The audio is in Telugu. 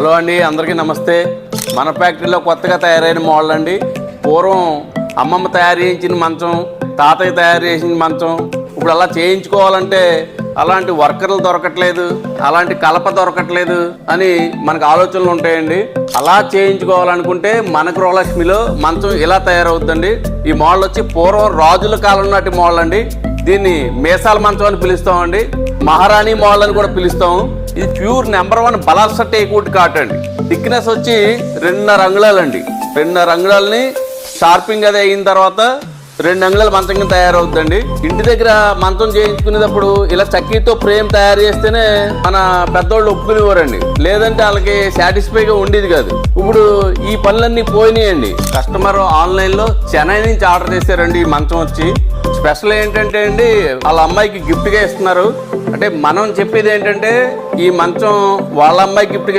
హలో అండి అందరికీ నమస్తే. మన ఫ్యాక్టరీలో కొత్తగా తయారైన మోడల్ అండి. పూర్వం అమ్మమ్మ తయారు చేయించిన మంచం తాతయ్య తయారు చేసిన మంచం ఇప్పుడు అలా చేయించుకోవాలంటే అలాంటి వర్కర్లు దొరకట్లేదు అలాంటి కలప దొరకట్లేదు అని మనకు ఆలోచనలు ఉంటాయండి. అలా చేయించుకోవాలనుకుంటే మన గృహలక్ష్మిలో మంచం ఇలా తయారవుతుందండి. ఈ మోడల్ వచ్చి పూర్వం రాజుల కాలం నాటి మోడల్ అండి. దీన్ని మేసాల మంచం అని పిలుస్తామండి. మహారాణి మోడల్ అని కూడా పిలుస్తాము. ఇది ప్యూర్ నెంబర్ వన్ బలాస టేక్వుడ్ కాట్ అండి. థిక్నెస్ వచ్చి రెండున్నర అంగుళాలండి. రెండున్నర అంగుళాలని షార్పింగ్ అది అయిన తర్వాత రెండు అంగుళాల మంచం తయారవుతుందండి ఇంటి దగ్గర మంచం చేయించుకునేటప్పుడు ఇలా చక్కీతో ఫ్రేమ్ తయారు చేస్తేనే మన పెద్దోళ్ళు ఒప్పుకునేవారండి. లేదంటే వాళ్ళకి సాటిస్ఫైగా ఉండేది కాదు. ఇప్పుడు ఈ పనులన్నీ పోయినాయండి. కస్టమర్ ఆన్లైన్లో చెన్నై నుంచి ఆర్డర్ చేశారండి ఈ మంచం వచ్చి. స్పెషల్ ఏంటంటే అండి వాళ్ళ అమ్మాయికి గిఫ్ట్గా ఇస్తున్నారు. అంటే మనం చెప్పేది ఏంటంటే ఈ మంచం వాళ్ళ అమ్మాయి గిఫ్ట్గా